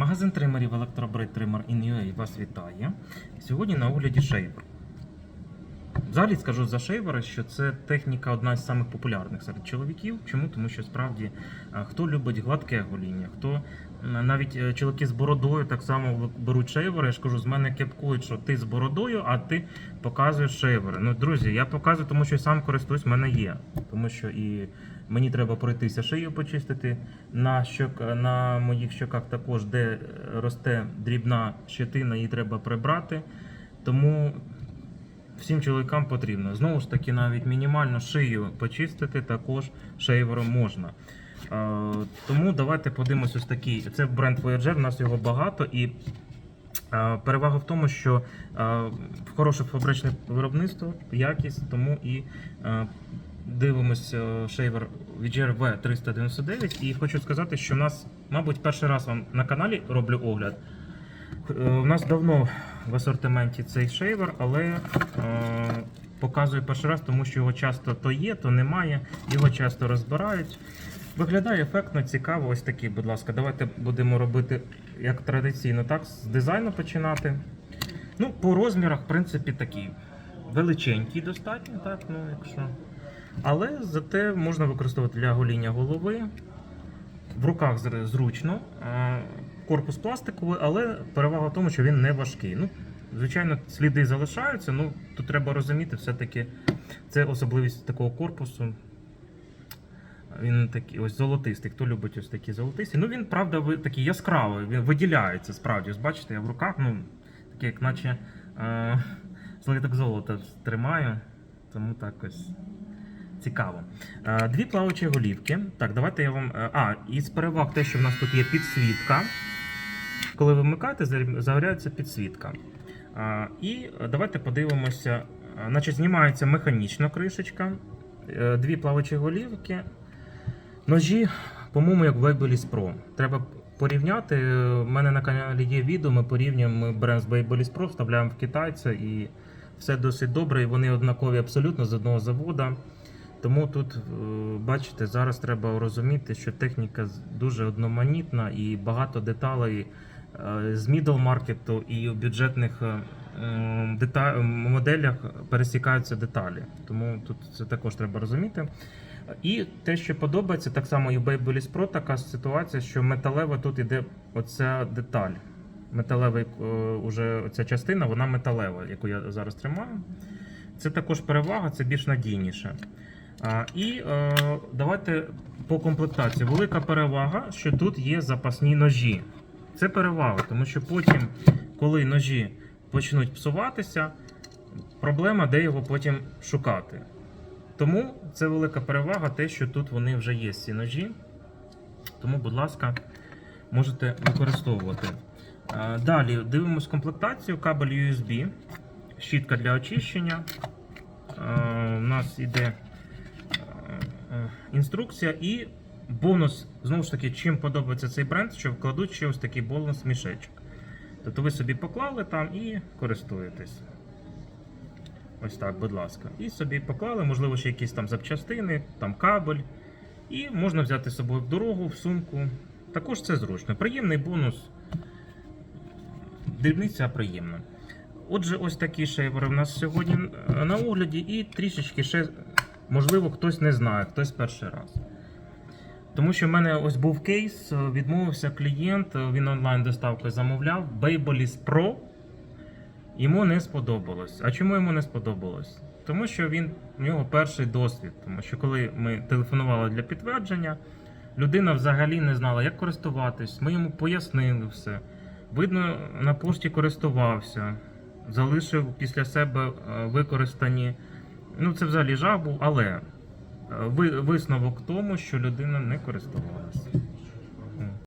Магазин тримерів Електробрид Trimmer in.ua вас вітає. Сьогодні на огляді шейвер. Взагалі скажу за шейвери, що це техніка одна з самих популярних серед чоловіків. Чому? Тому що справді хто любить гладке гоління, хто навіть е, чоловіки з бородою так само беруть шейвери. Я ж кажу, з мене кепкують, що ти з бородою, а ти показуєш шейвери. Ну, друзі, я показую, тому що сам користуюсь, в мене є. Тому що і мені треба пройтися шию почистити. На, щок, на моїх щоках також, де е, росте дрібна щетина, її треба прибрати. Тому всім чоловікам потрібно. Знову ж таки, навіть мінімально шию почистити також шейвером можна. Е, тому давайте подивимось ось такий. Це бренд Voyager, у нас його багато і. е, Перевага в тому, що е, хороше фабричне виробництво, якість, тому і дивимось шейвер VGR V399. І хочу сказати, що в нас, мабуть, перший раз вам на каналі роблю огляд. Е, У нас давно в асортименті цей шейвер, але е, показую перший раз, тому що його часто то є, то немає. Його часто розбирають. Виглядає ефектно, цікаво. Ось такий, будь ласка. Давайте будемо робити як традиційно, так, з дизайну починати. Ну, по розмірах, в принципі, такий величенький достатньо, так, ну, якщо. Але зате можна використовувати для гоління голови. В руках зручно. Корпус пластиковий, але перевага в тому, що він не важкий. Ну, звичайно, сліди залишаються, ну тут треба розуміти, все-таки це особливість такого корпусу. Він такий ось золотистий. Хто любить ось такі золотисті? Ну він, правда, такий яскравий, він виділяється справді. Ось бачите, я в руках, ну, таке, як наче е, слиток золота тримаю. Тому так ось цікаво. Е, Дві плавучі голівки. Так, давайте я вам. е, А, із переваг те, що в нас тут є підсвітка. Коли ви вмикаєте, зарі- загоряється підсвітка. І давайте подивимося. Значить, знімається механічна кришечка, е, дві плавучі голівки. Ножі, по-моєму, як в Babyliss Pro. Треба порівняти. У мене на каналі є відео, ми порівнюємо ми з Babyliss Pro, вставляємо в китайця і все досить добре. І вони однакові абсолютно з одного завода. Тому тут, е, бачите, зараз треба розуміти, що техніка дуже одноманітна і багато деталей е, з мідл маркету і у бюджетних е, моделях пересікаються деталі. Тому тут це також треба розуміти. І те, що подобається, так само і в Babyliss Pro така ситуація, що металева тут іде оця деталь. Металевий е, уже ця частина, вона металева, яку я зараз тримаю. Це також перевага, це більш надійніше. А, і е, давайте по комплектації. Велика перевага, що тут є запасні ножі. Це перевага, тому що потім, коли ножі почнуть псуватися, проблема, де його потім шукати. Тому це велика перевага, те, що тут вони вже є ці ножі. Тому, будь ласка, можете використовувати. А, Далі дивимось комплектацію, кабель USB, щітка для очищення. У нас іде е, е, інструкція і бонус. Знову ж таки, чим подобається цей бренд, що вкладуть ще ось такий бонус мішечок. Тобто ви собі поклали там і користуєтесь. Ось так, будь ласка. І собі поклали, можливо, ще якісь там запчастини, там кабель. І можна взяти з собою в дорогу, в сумку. Також це зручно. Приємний бонус. Дрібниця приємна. Отже, ось такі шейвери в нас сьогодні на огляді, і трішечки ще, можливо, хтось не знає, хтось перший раз. Тому що в мене ось був кейс, е, відмовився клієнт, е, він онлайн доставкою замовляв Babyliss Pro. Йому не сподобалось. А чому йому не сподобалось? Тому що він у нього перший досвід. Тому що коли ми телефонували для підтвердження, людина взагалі не знала, як користуватись. Ми йому пояснили все. Видно, на пошті користувався, залишив після себе е, використані. Ну, це взагалі жах був, але висновок тому, що людина не користувалася.